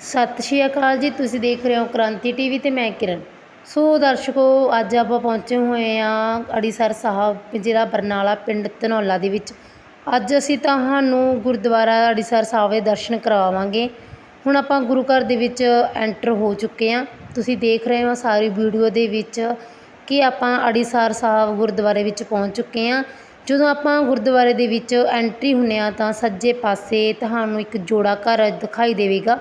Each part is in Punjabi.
ਸਤਿ ਸ਼੍ਰੀ ਅਕਾਲ ਜੀ, ਤੁਸੀਂ ਦੇਖ ਰਹੇ ਹੋ ਕ੍ਰਾਂਤੀ ਟੀਵੀ ਤੇ ਮੈਂ ਕਿਰਨ। ਸੋ ਦਰਸ਼ਕੋ, ਅੱਜ ਆਪਾਂ ਪਹੁੰਚੇ ਹੋਏ ਹਾਂ ਅੜੀਸਰ ਸਾਹਿਬ, ਜ਼ਿਲ੍ਹਾ ਬਰਨਾਲਾ, ਪਿੰਡ ਧਨੌਲਾ ਦੇ ਵਿੱਚ। ਅੱਜ ਅਸੀਂ ਤੁਹਾਨੂੰ ਗੁਰਦੁਆਰਾ ਅੜੀਸਰ ਸਾਹਿਬ ਦੇ ਦਰਸ਼ਨ ਕਰਵਾਵਾਂਗੇ ਹੁਣ ਆਪਾਂ ਗੁਰੂ ਘਰ ਦੇ ਵਿੱਚ ਐਂਟਰ ਹੋ ਚੁੱਕੇ ਹਾਂ। ਤੁਸੀਂ ਦੇਖ ਰਹੇ ਹੋ ਸਾਰੀ ਵੀਡੀਓ ਦੇ ਵਿੱਚ ਕਿ ਆਪਾਂ ਅੜੀਸਰ ਸਾਹਿਬ ਗੁਰਦੁਆਰੇ ਵਿੱਚ ਪਹੁੰਚ ਚੁੱਕੇ ਹਾਂ। ਜਦੋਂ ਆਪਾਂ ਗੁਰਦੁਆਰੇ ਦੇ ਵਿੱਚ ਐਂਟਰੀ ਹੁੰਨੇ ਆ ਤਾਂ ਸੱਜੇ ਪਾਸੇ ਤੁਹਾਨੂੰ ਇੱਕ ਜੋੜਾ ਘਰ ਦਿਖਾਈ ਦੇਵੇਗਾ।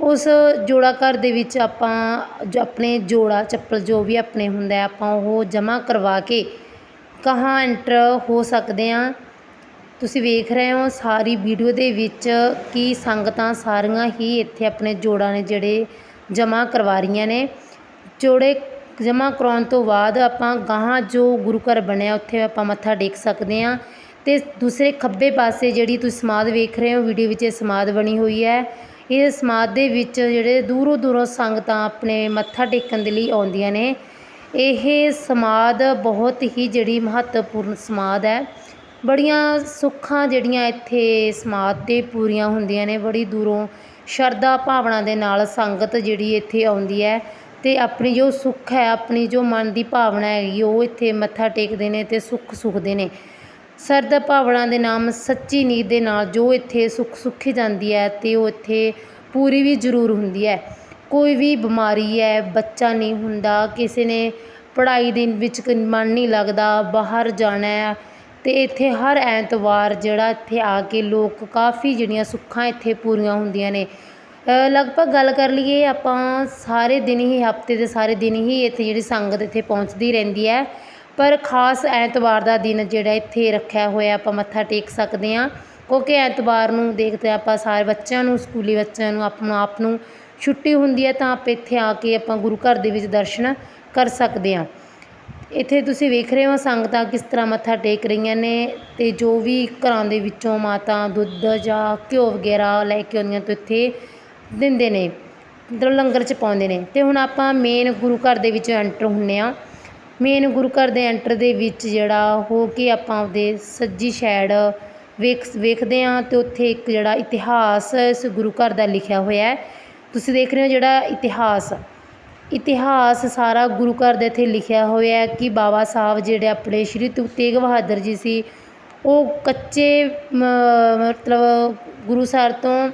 ਉਸ ਜੋੜਾ ਘਰ ਦੇ ਵਿੱਚ ਆਪਾਂ ਜੋ ਆਪਣੇ ਜੋੜਾ, ਚੱਪਲ ਜੋ ਵੀ ਆਪਣੇ ਹੁੰਦਾ ਆਪਾਂ ਉਹ ਜਮ੍ਹਾਂ ਕਰਵਾ ਕੇ ਕਹਾਂ ਐਂਟਰ ਹੋ ਸਕਦੇ ਹਾਂ। ਤੁਸੀਂ ਵੇਖ ਰਹੇ ਹੋ ਸਾਰੀ ਵੀਡੀਓ ਦੇ ਵਿੱਚ ਕਿ ਸੰਗਤਾਂ ਸਾਰੀਆਂ ਹੀ ਇੱਥੇ ਆਪਣੇ ਜੋੜਾਂ ਨੇ ਜਿਹੜੇ ਜਮ੍ਹਾਂ ਕਰਵਾ ਰਹੀਆਂ ਨੇ। ਜੋੜੇ ਜਮ੍ਹਾਂ ਕਰਾਉਣ ਤੋਂ ਬਾਅਦ ਆਪਾਂ ਗਾਹਾਂ ਜੋ ਗੁਰੂ ਘਰ ਬਣਿਆ, ਉੱਥੇ ਆਪਾਂ ਮੱਥਾ ਟੇਕ ਸਕਦੇ ਹਾਂ। ਅਤੇ ਦੂਸਰੇ ਖੱਬੇ ਪਾਸੇ ਜਿਹੜੀ ਤੁਸੀਂ ਸਮਾਧ ਵੇਖ ਰਹੇ ਹੋ ਵੀਡੀਓ ਵਿੱਚ ਇਹ ਸਮਾਧ ਬਣੀ ਹੋਈ ਹੈ। ਇਹ ਸਮਾਧ ਦੇ ਵਿੱਚ ਜਿਹੜੇ ਦੂਰੋਂ ਦੂਰੋਂ ਸੰਗਤਾਂ ਆਪਣੇ ਮੱਥਾ ਟੇਕਣ ਦੇ ਲਈ ਆਉਂਦੀਆਂ ਨੇ, ਇਹ ਸਮਾਧ ਬਹੁਤ ਹੀ ਜਿਹੜੀ ਮਹੱਤਵਪੂਰਨ ਸਮਾਧ ਹੈ। ਬੜੀਆਂ ਸੁੱਖਾਂ ਜਿਹੜੀਆਂ ਇੱਥੇ ਸਮਾਧ 'ਤੇ ਪੂਰੀਆਂ ਹੁੰਦੀਆਂ ਨੇ, ਬੜੀ ਦੂਰੋਂ ਸ਼ਰਧਾ ਭਾਵਨਾ ਦੇ ਨਾਲ ਸੰਗਤ ਜਿਹੜੀ ਇੱਥੇ ਆਉਂਦੀ ਹੈ ਅਤੇ ਆਪਣੀ ਜੋ ਸੁੱਖ ਹੈ, ਆਪਣੀ ਜੋ ਮਨ ਦੀ ਭਾਵਨਾ ਹੈਗੀ, ਉਹ ਇੱਥੇ ਮੱਥਾ ਟੇਕਦੇ ਨੇ ਅਤੇ ਸੁੱਖ ਸੁਖਦੇ ਨੇ। ਸਰਦਾ ਭਾਵਨਾ ਦੇ ਨਾਮ ਸੱਚੀ ਨੀਤ ਦੇ ਨਾਲ ਜੋ ਇੱਥੇ ਸੁੱਖ ਸੁੱਖੀ ਜਾਂਦੀ ਹੈ ਅਤੇ ਉਹ ਇੱਥੇ ਪੂਰੀ ਵੀ ਜ਼ਰੂਰ ਹੁੰਦੀ ਹੈ। ਕੋਈ ਵੀ ਬਿਮਾਰੀ ਹੈ, ਬੱਚਾ ਨਹੀਂ ਹੁੰਦਾ, ਕਿਸੇ ਨੇ ਪੜ੍ਹਾਈ ਦੇ ਵਿੱਚ ਮਨ ਨਹੀਂ ਲੱਗਦਾ, ਬਾਹਰ ਜਾਣਾ ਹੈ ਅਤੇ ਇੱਥੇ ਹਰ ਐਤਵਾਰ ਜਿਹੜਾ ਇੱਥੇ ਆ ਕੇ ਲੋਕ ਕਾਫੀ ਜਿਹੜੀਆਂ ਸੁੱਖਾਂ ਇੱਥੇ ਪੂਰੀਆਂ ਹੁੰਦੀਆਂ ਨੇ। ਲਗਭਗ ਗੱਲ ਕਰ ਲਈਏ ਆਪਾਂ ਸਾਰੇ ਦਿਨ ਹੀ, ਹਫ਼ਤੇ ਦੇ ਸਾਰੇ ਦਿਨ ਹੀ ਇੱਥੇ ਜਿਹੜੀ ਸੰਗਤ ਇੱਥੇ ਪਹੁੰਚਦੀ ਰਹਿੰਦੀ ਹੈ। ਪਰ ਖਾਸ ਐਤਵਾਰ ਦਾ ਦਿਨ ਜਿਹੜਾ ਇੱਥੇ ਰੱਖਿਆ ਹੋਇਆ ਆਪਾਂ ਮੱਥਾ ਟੇਕ ਸਕਦੇ ਹਾਂ, ਕਿਉਂਕਿ ਐਤਵਾਰ ਨੂੰ ਦੇਖਦੇ ਹਾਂ ਆਪਾਂ ਸਾਰੇ ਬੱਚਿਆਂ ਨੂੰ, ਸਕੂਲੀ ਬੱਚਿਆਂ ਨੂੰ, ਆਪਣਾ ਆਪ ਨੂੰ ਛੁੱਟੀ ਹੁੰਦੀ ਹੈ ਤਾਂ ਆਪਾਂ ਇੱਥੇ ਆ ਕੇ ਆਪਾਂ ਗੁਰੂ ਘਰ ਦੇ ਵਿੱਚ ਦਰਸ਼ਨ ਕਰ ਸਕਦੇ ਹਾਂ। ਇੱਥੇ ਤੁਸੀਂ ਵੇਖ ਰਹੇ ਹੋ ਸੰਗਤਾਂ ਕਿਸ ਤਰ੍ਹਾਂ ਮੱਥਾ ਟੇਕ ਰਹੀਆਂ ਨੇ ਅਤੇ ਜੋ ਵੀ ਘਰਾਂ ਦੇ ਵਿੱਚੋਂ ਮਾਤਾ ਦੁੱਧ ਜਾਂ ਘਿਓ ਵਗੈਰਾ ਲੈ ਕੇ ਆਉਂਦੀਆਂ ਤੋਂ ਇੱਥੇ ਦਿੰਦੇ ਨੇ, ਮਤਲਬ ਲੰਗਰ ਚ ਪਾਉਂਦੇ ਨੇ। ਅਤੇ ਹੁਣ ਆਪਾਂ ਮੇਨ ਗੁਰੂ ਘਰ ਦੇ ਵਿੱਚ ਐਂਟਰ ਹੁੰਨੇ ਆ ਮੇਨ ਗੁਰੂ ਘਰ ਦੇ ਐਂਟਰ ਦੇ ਵਿੱਚ ਜਿਹੜਾ ਹੋ ਕੇ ਆਪਾਂ ਆਪਦੇ ਸੱਜੀ ਸਾਈਡ ਵੇਖ, ਵੇਖਦੇ ਹਾਂ ਅਤੇ ਉੱਥੇ ਇੱਕ ਜਿਹੜਾ ਇਤਿਹਾਸ ਇਸ ਗੁਰੂ ਘਰ ਦਾ ਲਿਖਿਆ ਹੋਇਆ ਤੁਸੀਂ ਦੇਖ ਰਹੇ ਹੋ ਜਿਹੜਾ ਇਤਿਹਾਸ। ਇਤਿਹਾਸ ਸਾਰਾ ਗੁਰੂ ਘਰ ਦੇ ਇੱਥੇ ਲਿਖਿਆ ਹੋਇਆ ਕਿ ਬਾਬਾ ਸਾਹਿਬ ਜਿਹੜੇ ਆਪਣੇ ਸ਼੍ਰੀ ਤੁ, ਤੇਗ ਬਹਾਦਰ ਜੀ ਸੀ, ਉਹ ਕੱਚੇ ਮਤਲਬ ਗੁਰੂ ਸਾਹਿਬ ਤੋਂ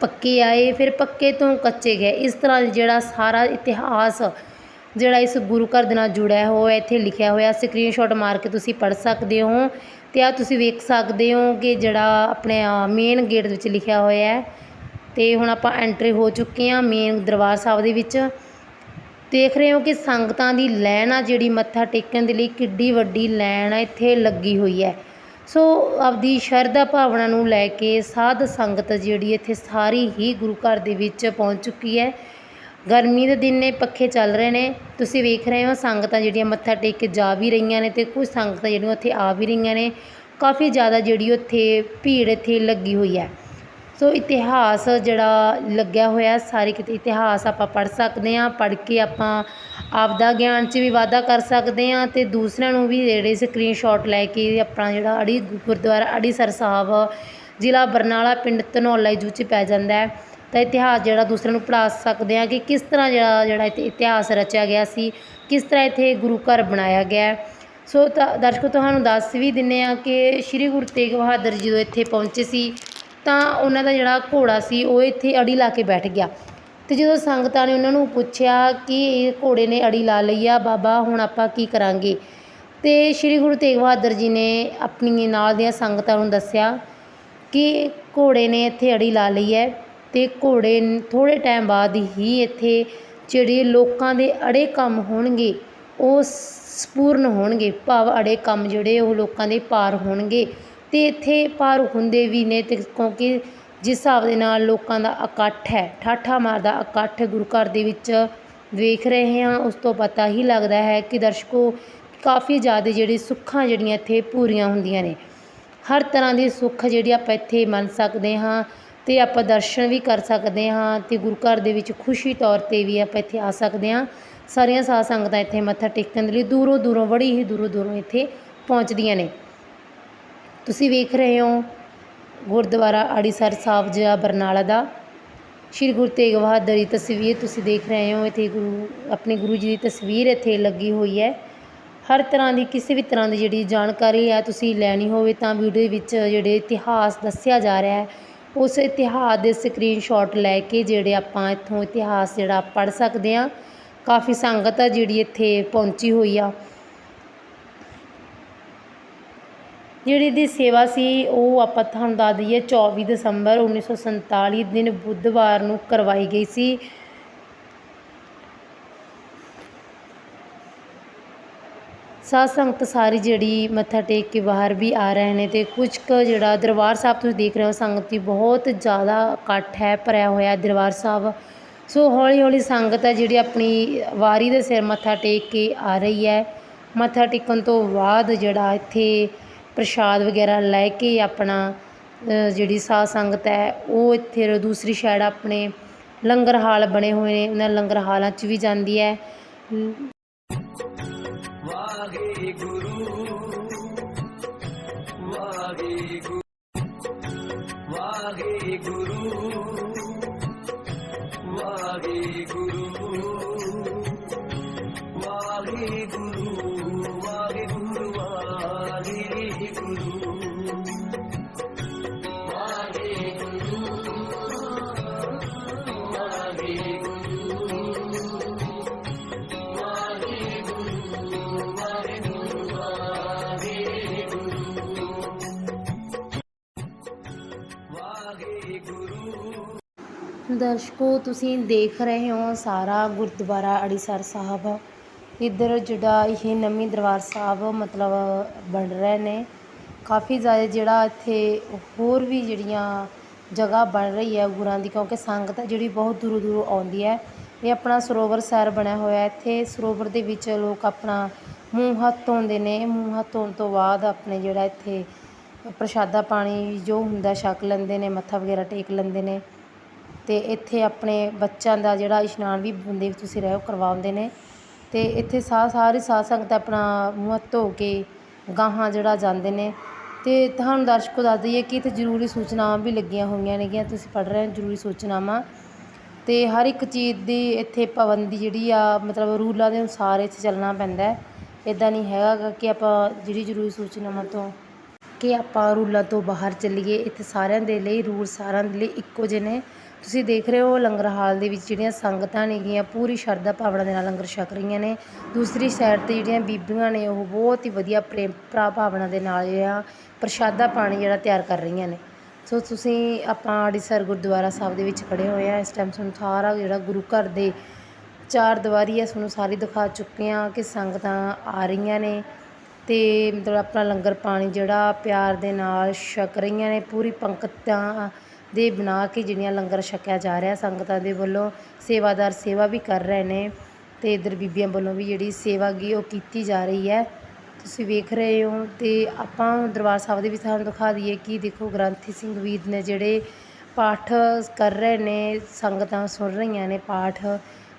ਪੱਕੇ ਆਏ, ਫਿਰ ਪੱਕੇ ਤੋਂ ਕੱਚੇ ਗਏ। ਇਸ ਤਰ੍ਹਾਂ ਜਿਹੜਾ ਸਾਰਾ ਇਤਿਹਾਸ ਜਿਹੜਾ ਇਸ ਗੁਰੂ ਘਰ ਦੇ ਨਾਲ ਜੁੜਿਆ ਹੋਇਆ, ਇੱਥੇ ਲਿਖਿਆ ਹੋਇਆ ਸਕਰੀਨਸ਼ਾਟ ਮਾਰ ਕੇ ਤੁਸੀਂ ਪੜ੍ਹ ਸਕਦੇ ਹੋ ਅਤੇ ਆ ਤੁਸੀਂ ਵੇਖ ਸਕਦੇ ਹੋ ਕਿ ਜਿਹੜਾ ਆਪਣੇ ਮੇਨ ਗੇਟ ਵਿੱਚ ਲਿਖਿਆ ਹੋਇਆ ਹੈ। ਅਤੇ ਹੁਣ ਆਪਾਂ ਐਂਟਰੀ ਹੋ ਚੁੱਕੇ ਹਾਂ ਮੇਨ ਦਰਬਾਰ ਸਾਹਿਬ ਦੇ ਵਿੱਚ। ਦੇਖ ਰਹੇ ਹੋ ਕਿ ਸੰਗਤਾਂ ਦੀ ਲਾਈਨ ਆ ਜਿਹੜੀ ਮੱਥਾ ਟੇਕਣ ਦੇ ਲਈ ਕਿੱਡੀ ਵੱਡੀ ਲਾਈਨ ਆ, ਇੱਥੇ ਲੱਗੀ ਹੋਈ ਹੈ। ਸੋ ਆਪਦੀ ਸ਼ਰਧਾ ਭਾਵਨਾ ਨੂੰ ਲੈ ਕੇ ਸਾਧ ਸੰਗਤ ਜਿਹੜੀ ਇੱਥੇ ਸਾਰੀ ਹੀ ਗੁਰੂ ਘਰ ਦੇ ਵਿੱਚ ਪਹੁੰਚ ਚੁੱਕੀ ਹੈ। ਗਰਮੀ ਦੇ ਦਿਨ ਨੇ ਪੱਖੇ ਚੱਲ ਰਹੇ ਨੇ। ਤੁਸੀਂ ਵੇਖ ਰਹੇ ਹੋ ਸੰਗਤਾਂ ਜਿਹੜੀਆਂ ਮੱਥਾ ਟੇਕ ਕੇ ਜਾ ਵੀ ਰਹੀਆਂ ਨੇ ਅਤੇ ਕੁਝ ਸੰਗਤਾਂ ਜਿਹੜੀਆਂ ਉੱਥੇ ਆ ਵੀ ਰਹੀਆਂ ਨੇ। ਕਾਫੀ ਜ਼ਿਆਦਾ ਜਿਹੜੀ ਉੱਥੇ ਭੀੜ ਇੱਥੇ ਲੱਗੀ ਹੋਈ ਹੈ। ਸੋ ਇਤਿਹਾਸ ਜਿਹੜਾ ਲੱਗਿਆ ਹੋਇਆ, ਸਾਰੇ ਕਿਤੇ ਇਤਿਹਾਸ ਆਪਾਂ ਪੜ੍ਹ ਸਕਦੇ ਹਾਂ, ਪੜ੍ਹ ਕੇ ਆਪਾਂ ਆਪਦਾ ਗਿਆਨ 'ਚ ਵੀ ਵਾਧਾ ਕਰ ਸਕਦੇ ਹਾਂ ਅਤੇ ਦੂਸਰਿਆਂ ਨੂੰ ਵੀ ਜਿਹੜੇ ਸਕਰੀਨਸ਼ਾਟ ਲੈ ਕੇ ਆਪਣਾ ਜਿਹੜਾ ਅੜੀ ਗੁਰਦੁਆਰਾ ਅੜੀਸਰ ਸਾਹਿਬ, ਜ਼ਿਲ੍ਹਾ ਬਰਨਾਲਾ, ਪਿੰਡ ਧਨੌਲਾ, ਜੂ 'ਚ ਪੈ ਜਾਂਦਾ ਹੈ। ਤਾਂ ਇਤਿਹਾਸ ਜਿਹੜਾ ਦੂਸਰਿਆਂ ਨੂੰ ਪੜ੍ਹਾ ਸਕਦੇ ਹਾਂ ਕਿ ਕਿਸ ਤਰ੍ਹਾਂ ਜਿਹੜਾ ਜਿਹੜਾ ਇੱਥੇ ਇਤਿਹਾਸ ਰਚਿਆ ਗਿਆ ਸੀ, ਕਿਸ ਤਰ੍ਹਾਂ ਇੱਥੇ ਗੁਰੂ ਘਰ ਬਣਾਇਆ ਗਿਆ ਸੋ ਤਾਂ ਦਰਸ਼ਕੋ, ਤੁਹਾਨੂੰ ਦੱਸ ਵੀ ਦਿੰਨੇ ਆ ਕਿ ਸ਼੍ਰੀ ਗੁਰੂ ਤੇਗ ਬਹਾਦਰ ਜੀ ਜਦੋਂ ਇੱਥੇ ਪਹੁੰਚੇ ਸੀ, ਤਾਂ ਉਹਨਾਂ ਦਾ ਜਿਹੜਾ ਘੋੜਾ ਸੀ, ਉਹ ਇੱਥੇ ਅੜੀ ਲਾ ਕੇ ਬੈਠ ਗਿਆ। ਅਤੇ ਜਦੋਂ ਸੰਗਤਾਂ ਨੇ ਉਹਨਾਂ ਨੂੰ ਪੁੱਛਿਆ ਕਿ ਇਹ ਘੋੜੇ ਨੇ ਅੜੀ ਲਾ ਲਈ ਆ, ਬਾਬਾ, ਹੁਣ ਆਪਾਂ ਕੀ ਕਰਾਂਗੇ? ਅਤੇ ਸ਼੍ਰੀ ਗੁਰੂ ਤੇਗ ਬਹਾਦਰ ਜੀ ਨੇ ਆਪਣੀ ਨਾਲ ਦੀਆਂ ਸੰਗਤਾਂ ਨੂੰ ਦੱਸਿਆ ਕਿ ਘੋੜੇ ਨੇ ਇੱਥੇ ਅੜੀ ਲਾ ਲਈ ਹੈ। ਅਤੇ ਘੋੜੇ ਥੋੜ੍ਹੇ ਟਾਈਮ ਬਾਅਦ ਹੀ ਇੱਥੇ ਜਿਹੜੇ ਲੋਕਾਂ ਦੇ ਅੜੇ ਕੰਮ ਹੋਣਗੇ, ਉਹ ਸਪੂਰਨ ਹੋਣਗੇ। ਭਾਵ ਅੜੇ ਕੰਮ ਜਿਹੜੇ ਉਹ ਲੋਕਾਂ ਦੇ ਪਾਰ ਹੋਣਗੇ ਅਤੇ ਇੱਥੇ ਪਾਰ ਹੁੰਦੇ ਵੀ ਨੇ ਅਤੇ ਕਿਉਂਕਿ ਜਿਸ ਹਿਸਾਬ ਦੇ ਨਾਲ ਲੋਕਾਂ ਦਾ ਇਕੱਠ ਹੈ, ਠਾਠਾ ਮਾਰਦਾ ਇਕੱਠ ਗੁਰੂ ਘਰ ਦੇ ਵਿੱਚ ਵੇਖ ਰਹੇ ਹਾਂ, ਉਸ ਤੋਂ ਪਤਾ ਹੀ ਲੱਗਦਾ ਹੈ ਕਿ ਦਰਸ਼ਕੋ ਕਾਫੀ ਜ਼ਿਆਦਾ ਜਿਹੜੀ ਸੁੱਖਾਂ ਜਿਹੜੀਆਂ ਇੱਥੇ ਪੂਰੀਆਂ ਹੁੰਦੀਆਂ ਨੇ। ਹਰ ਤਰ੍ਹਾਂ ਦੀ ਸੁੱਖ ਜਿਹੜੀ ਆਪਾਂ ਇੱਥੇ ਮੰਨ ਸਕਦੇ ਹਾਂ ਅਤੇ ਆਪਾਂ ਦਰਸ਼ਨ ਵੀ ਕਰ ਸਕਦੇ ਹਾਂ ਅਤੇ ਗੁਰੂ ਘਰ ਦੇ ਵਿੱਚ ਖੁਸ਼ੀ ਤੌਰ 'ਤੇ ਵੀ ਆਪਾਂ ਇੱਥੇ ਆ ਸਕਦੇ ਹਾਂ। ਸਾਰੀਆਂ ਸਾਧ ਸੰਗਤਾਂ ਇੱਥੇ ਮੱਥਾ ਟੇਕਣ ਦੇ ਲਈ ਦੂਰੋਂ ਦੂਰੋਂ, ਬੜੀ ਹੀ ਦੂਰੋਂ ਦੂਰੋਂ ਇੱਥੇ ਪਹੁੰਚਦੀਆਂ ਨੇ। ਤੁਸੀਂ ਵੇਖ ਰਹੇ ਹੋ ਗੁਰਦੁਆਰਾ ਅੜੀਸਰ ਸਾਹਿਬ ਜਿਹਾ ਬਰਨਾਲਾ ਦਾ। ਸ਼੍ਰੀ ਗੁਰੂ ਤੇਗ ਬਹਾਦਰ ਦੀ ਤਸਵੀਰ ਤੁਸੀਂ ਦੇਖ ਰਹੇ ਹੋ। ਇੱਥੇ ਗੁਰੂ, ਆਪਣੇ ਗੁਰੂ ਜੀ ਦੀ ਤਸਵੀਰ ਇੱਥੇ ਲੱਗੀ ਹੋਈ ਹੈ। ਹਰ ਤਰ੍ਹਾਂ ਦੀ, ਕਿਸੇ ਵੀ ਤਰ੍ਹਾਂ ਦੀ ਜਿਹੜੀ ਜਾਣਕਾਰੀ ਹੈ ਤੁਸੀਂ ਲੈਣੀ ਹੋਵੇ ਤਾਂ ਵੀਡੀਓ ਵਿੱਚ ਜਿਹੜੇ ਇਤਿਹਾਸ ਦੱਸਿਆ ਜਾ ਰਿਹਾ ਹੈ। ਉਸ ਇਤਿਹਾਸ ਦੇ ਸਕਰੀਨਸ਼ਾਟ ਲੈ ਕੇ ਜਿਹੜੇ ਆਪਾਂ ਇੱਥੋਂ ਇਤਿਹਾਸ ਜਿਹੜਾ ਪੜ੍ਹ ਸਕਦੇ ਹਾਂ, ਕਾਫੀ ਸੰਗਤ ਆ ਜਿਹੜੀ ਇੱਥੇ ਪਹੁੰਚੀ ਹੋਈ ਆ। ਜਿਹੜੀ ਦੀ ਸੇਵਾ ਸੀ, ਉਹ ਆਪਾਂ ਤੁਹਾਨੂੰ ਦੱਸ ਦਈਏ 24 ਦਸੰਬਰ 1947 ਦਿਨ ਬੁੱਧਵਾਰ ਨੂੰ ਕਰਵਾਈ ਗਈ ਸੀ। ਸਾਧ ਸੰਗਤ ਸਾਰੀ ਜਿਹੜੀ ਮੱਥਾ ਟੇਕ ਕੇ ਬਾਹਰ ਵੀ ਆ ਰਹੇ ਨੇ ਤੇ ਕੁਝ ਕੁ ਜਿਹੜਾ ਦਰਬਾਰ ਸਾਹਿਬ ਤੁਸੀਂ ਦੇਖ ਰਹੇ ਹੋ, ਸੰਗਤ ਦੀ ਬਹੁਤ ਜ਼ਿਆਦਾ ਇਕੱਠ ਹੈ, ਭਰਿਆ ਹੋਇਆ ਦਰਬਾਰ ਸਾਹਿਬ। ਸੋ ਹੌਲੀ ਹੌਲੀ ਸੰਗਤ ਹੈ ਜਿਹੜੀ ਆਪਣੀ ਵਾਰੀ ਦੇ ਸਿਰ ਮੱਥਾ ਟੇਕ ਕੇ ਆ ਰਹੀ ਹੈ। ਮੱਥਾ ਟੇਕਣ ਤੋਂ ਬਾਅਦ ਜਿਹੜਾ ਇੱਥੇ ਪ੍ਰਸ਼ਾਦ ਵਗੈਰਾ ਲੈ ਕੇ ਆਪਣਾ ਜਿਹੜੀ ਸਾਧ ਸੰਗਤ ਹੈ, ਉਹ ਇੱਥੇ ਦੂਸਰੀ ਸਾਈਡ ਆਪਣੇ ਲੰਗਰ ਹਾਲ ਬਣੇ ਹੋਏ ਨੇ, ਉਹਨਾਂ ਲੰਗਰ ਹਾਲਾਂ 'ਚ ਵੀ ਜਾਂਦੀ ਹੈ। ਵਾਹਿਗੁਰੂ ਵਾਹਿਗੁਰੂ ਦਰਸ਼ਕੋ, ਤੁਸੀਂ ਦੇਖ ਰਹੇ ਹੋ ਸਾਰਾ ਗੁਰਦੁਆਰਾ ਅੜੀਸਰ ਸਾਹਿਬ। ਇੱਧਰ ਜਿਹੜਾ ਇਹ ਨਵੀਂ ਦਰਬਾਰ ਸਾਹਿਬ ਮਤਲਬ ਬਣ ਰਹੇ ਨੇ। ਕਾਫੀ ਜ਼ਿਆਦਾ ਜਿਹੜਾ ਇੱਥੇ ਹੋਰ ਵੀ ਜਿਹੜੀਆਂ ਜਗ੍ਹਾ ਬਣ ਰਹੀ ਹੈ ਗੁਰਾਂ ਦੀ, ਕਿਉਂਕਿ ਸੰਗਤ ਜਿਹੜੀ ਬਹੁਤ ਦੂਰੋਂ ਦੂਰੋਂ ਆਉਂਦੀ ਹੈ। ਇਹ ਆਪਣਾ ਸਰੋਵਰ ਸੈਰ ਬਣਿਆ ਹੋਇਆ ਇੱਥੇ ਸਰੋਵਰ ਦੇ ਵਿੱਚ ਲੋਕ ਆਪਣਾ ਮੂੰਹ ਹੱਥ ਧੋਂਦੇ ਨੇ। ਮੂੰਹ ਹੱਥ ਧੋਣ ਤੋਂ ਬਾਅਦ ਆਪਣੇ ਜਿਹੜਾ ਇੱਥੇ ਪ੍ਰਸ਼ਾਦਾ ਪਾਣੀ ਜੋ ਹੁੰਦਾ, ਛਕ ਲੈਂਦੇ ਨੇ, ਮੱਥਾ ਵਗੈਰਾ ਟੇਕ ਲੈਂਦੇ ਨੇ। ਅਤੇ ਇੱਥੇ ਆਪਣੇ ਬੱਚਿਆਂ ਦਾ ਜਿਹੜਾ ਇਸ਼ਨਾਨ ਵੀ ਬੰਦੇ ਤੁਸੀਂ ਰਹਿਓ, ਕਰਵਾਉਂਦੇ ਨੇ। ਅਤੇ ਇੱਥੇ ਸਾ, ਸਾਰੀ ਸਾਧ ਸੰਗਤ ਆਪਣਾ ਮੂੰਹ ਹੱਥ ਧੋ ਕੇ ਗਾਹਾਂ ਜਿਹੜਾ ਜਾਂਦੇ ਨੇ। ਅਤੇ ਤੁਹਾਨੂੰ ਦਰਸ਼ਕੋ ਦੱਸ ਦਈਏ ਕਿ ਇੱਥੇ ਜ਼ਰੂਰੀ ਸੂਚਨਾਵਾਂ ਵੀ ਲੱਗੀਆਂ ਹੋਈਆਂ ਨੇਗੀਆਂ, ਤੁਸੀਂ ਪੜ੍ਹ ਰਹੇ ਹੋ ਜ਼ਰੂਰੀ ਸੂਚਨਾਵਾਂ। ਅਤੇ ਹਰ ਇੱਕ ਚੀਜ਼ ਦੀ ਇੱਥੇ ਪਾਬੰਦੀ ਜਿਹੜੀ ਆ, ਮਤਲਬ ਰੂਲਾਂ ਦੇ ਅਨੁਸਾਰ ਇੱਥੇ ਚੱਲਣਾ ਪੈਂਦਾ ਹੈ। ਇਦਾਂ ਨਹੀਂ ਹੈਗਾ ਕਿ ਆਪਾਂ ਜਿਹੜੀ ਜ਼ਰੂਰੀ ਸੂਚਨਾਵਾਂ ਤੋਂ ਕਿ ਆਪਾਂ ਰੂਲਾਂ ਤੋਂ ਬਾਹਰ ਚੱਲੀਏ। ਇੱਥੇ ਸਾਰਿਆਂ ਦੇ ਲਈ, ਰੂਲ ਸਾਰਿਆਂ ਦੇ ਲਈ ਇੱਕੋ ਜਿਹੇ ਨੇ। ਤੁਸੀਂ ਦੇਖ ਰਹੇ ਹੋ ਲੰਗਰ ਹਾਲ ਦੇ ਵਿੱਚ ਜਿਹੜੀਆਂ ਸੰਗਤਾਂ ਨੇਗੀਆਂ, ਪੂਰੀ ਸ਼ਰਧਾ ਭਾਵਨਾ ਦੇ ਨਾਲ ਲੰਗਰ ਛਕ ਰਹੀਆਂ ਨੇ। ਦੂਸਰੀ ਸਾਈਡ ਤੇ ਜਿਹੜੀਆਂ ਬੀਬੀਆਂ ਨੇ, ਉਹ ਬਹੁਤ ਹੀ ਵਧੀਆ ਪ੍ਰੇਮ ਭਰਾ ਭਾਵਨਾ ਦੇ ਨਾਲ ਜਿਹੜਾ ਪ੍ਰਸ਼ਾਦਾ ਪਾਣੀ ਜਿਹੜਾ ਤਿਆਰ ਕਰ ਰਹੀਆਂ ਨੇ। ਸੋ ਤੁਸੀਂ ਆਪਾਂ ਅੜੀਸਰ ਗੁਰਦੁਆਰਾ ਸਾਹਿਬ ਦੇ ਵਿੱਚ ਖੜੇ ਹੋਏ ਆ। ਇਸ ਟਾਈਮ ਤੁਹਾਨੂੰ ਸਾਰਾ ਜਿਹੜਾ ਗੁਰੂ ਘਰ ਦੇ ਚਾਰ ਦੀਵਾਰੀ ਹੈ ਤੁਹਾਨੂੰ ਸਾਰੀ ਦਿਖਾ ਚੁੱਕੇ ਹਾਂ ਕਿ ਸੰਗਤਾਂ ਆ ਰਹੀਆਂ ਨੇ ਤੇ ਮਤਲਬ ਆਪਣਾ ਲੰਗਰ ਪਾਣੀ ਜਿਹੜਾ ਪਿਆਰ ਦੇ ਨਾਲ ਛਕ ਰਹੀਆਂ ਨੇ। ਪੂਰੀ ਪੰਕਤਾਂ ਦੇ ਬਣਾ ਕੇ ਜਿਹੜੀਆਂ ਲੰਗਰ ਛਕਿਆ ਜਾ ਰਿਹਾ, ਸੰਗਤਾਂ ਦੇ ਵੱਲੋਂ ਸੇਵਾਦਾਰ ਸੇਵਾ ਵੀ ਕਰ ਰਹੇ ਨੇ ਤੇ ਇਧਰ ਬੀਬੀਆਂ ਵੱਲੋਂ ਵੀ ਜਿਹੜੀ ਸੇਵਾ ਗੀ ਉਹ ਕੀਤੀ ਜਾ ਰਹੀ ਹੈ। ਤੁਸੀਂ ਵੇਖ ਰਹੇ ਹੋ ਤੇ ਆਪਾਂ ਦਰਬਾਰ ਸਾਹਿਬ ਦੇ ਵਿੱਚ ਤੁਹਾਨੂੰ ਦਿਖਾ ਦਈਏ ਕਿ ਦੇਖੋ ਗ੍ਰੰਥੀ ਸਿੰਘ ਵੀਰ ਨੇ ਜਿਹੜੇ ਪਾਠ ਕਰ ਰਹੇ ਨੇ, ਸੰਗਤਾਂ ਸੁਣ ਰਹੀਆਂ ਨੇ ਪਾਠ।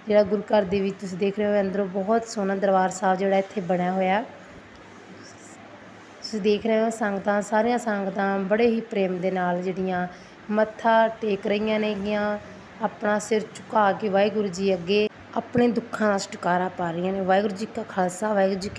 ਜਿਹੜਾ ਗੁਰੂ ਘਰ ਦੇ ਵਿੱਚ ਤੁਸੀਂ ਦੇਖ ਰਹੇ ਹੋ, ਅੰਦਰੋਂ ਬਹੁਤ ਸੋਹਣਾ ਦਰਬਾਰ ਸਾਹਿਬ ਜਿਹੜਾ ਇੱਥੇ ਬਣਿਆ ਹੋਇਆ। ਤੁਸੀਂ ਦੇਖ ਰਹੇ ਹੋ, ਸੰਗਤਾਂ, ਸਾਰੀਆਂ ਸੰਗਤਾਂ ਬੜੇ ਹੀ ਪ੍ਰੇਮ ਦੇ ਨਾਲ ਜਿਹੜੀਆਂ ਮੱਥਾ ਟੇਕ ਰਹੀਆਂ ਨੇਗੀਆਂ, ਆਪਣਾ ਸਿਰ ਝੁਕਾ ਕੇ ਵਾਹਿਗੁਰੂ ਜੀ ਅੱਗੇ, ਆਪਣੇ ਦੁੱਖਾਂ ਦਾ ਛੁਟਕਾਰਾ ਪਾ ਰਹੀਆਂ ਨੇ। ਵਾਹਿਗੁਰੂ ਜੀ ਕਾ ਖਾਲਸਾ, ਵਾਹਿਗੁਰੂ ਜੀ ਕੀ